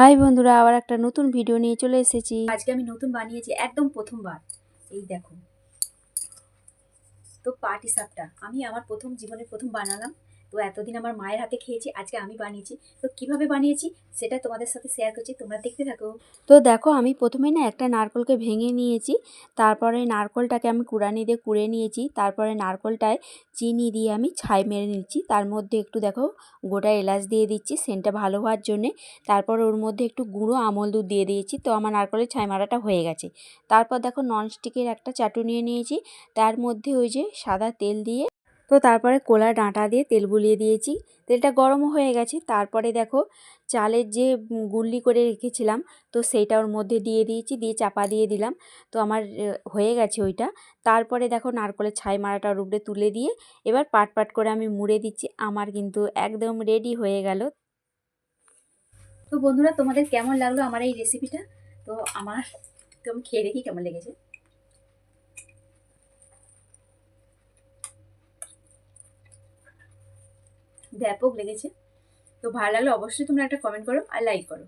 High বন্ধুরা, আবার একটা নতুন ভিডিও নিয়ে চলে এসেছি। আজকে আমি নতুন বানিয়েছি একদম প্রথমবার। এই দেখো। তো পাটি সাপটা। আমি আমার প্রথম জীবনে প্রথম বানালাম। তো এতদিন আমার মায়ের হাতে খেয়েছি, আজকে আমি বানিয়েছি। তো কীভাবে বানিয়েছি সেটা তোমাদের সাথে শেয়ার করছি, তোমরা দেখতে থাকো। তো দেখো, আমি প্রথমে না একটা নারকলকে ভেঙে নিয়েছি, তারপরে নারকলটাকে আমি কুড়ানি দিয়ে কুড়ে নিয়েছি, তারপরে নারকলটায় চিনি দিয়ে আমি ছাই মেরে নিচ্ছি, তার মধ্যে একটু দেখো গোটা এলাচ দিয়ে দিচ্ছি সেন্টটা ভালো হওয়ার জন্যে, তারপর ওর মধ্যে একটু গুঁড়ো আমল দুধ দিয়ে দিয়েছি, তো আমার নারকলের ছাই মারাটা হয়ে গেছে। তারপর দেখো ননস্টিকের একটা চাটু নিয়ে নিয়েছি, তার মধ্যে ওই যে সাদা তেল দিয়ে তো তারপরে কোলা ডাঁটা দিয়ে তেল বুলিয়ে দিয়েছি। তেলটা গরমও হয়ে গেছে। তারপরে দেখো চালের যে গুল্লি করে রেখেছিলাম, তো সেইটা ওর মধ্যে দিয়ে দিয়েছি, দিয়ে চাপা দিয়ে দিলাম। তো আমার হয়ে গেছে ওইটা। তারপরে দেখো নারকলের ছাই মারাটা ওর উপরে তুলে দিয়ে এবার পাট পাট করে আমি মুড়ে দিচ্ছি। আমার কিন্তু একদম রেডি হয়ে গেল। তো বন্ধুরা, তোমাদের কেমন লাগল আমার এই রেসিপিটা তো আমার তো আমি খেয়ে দেখি কেমন লেগেছে। ব্যাপক লেগেছে। তো ভালো লাগলে অবশ্যই তোমরা একটা কমেন্ট করো আর লাইক করো।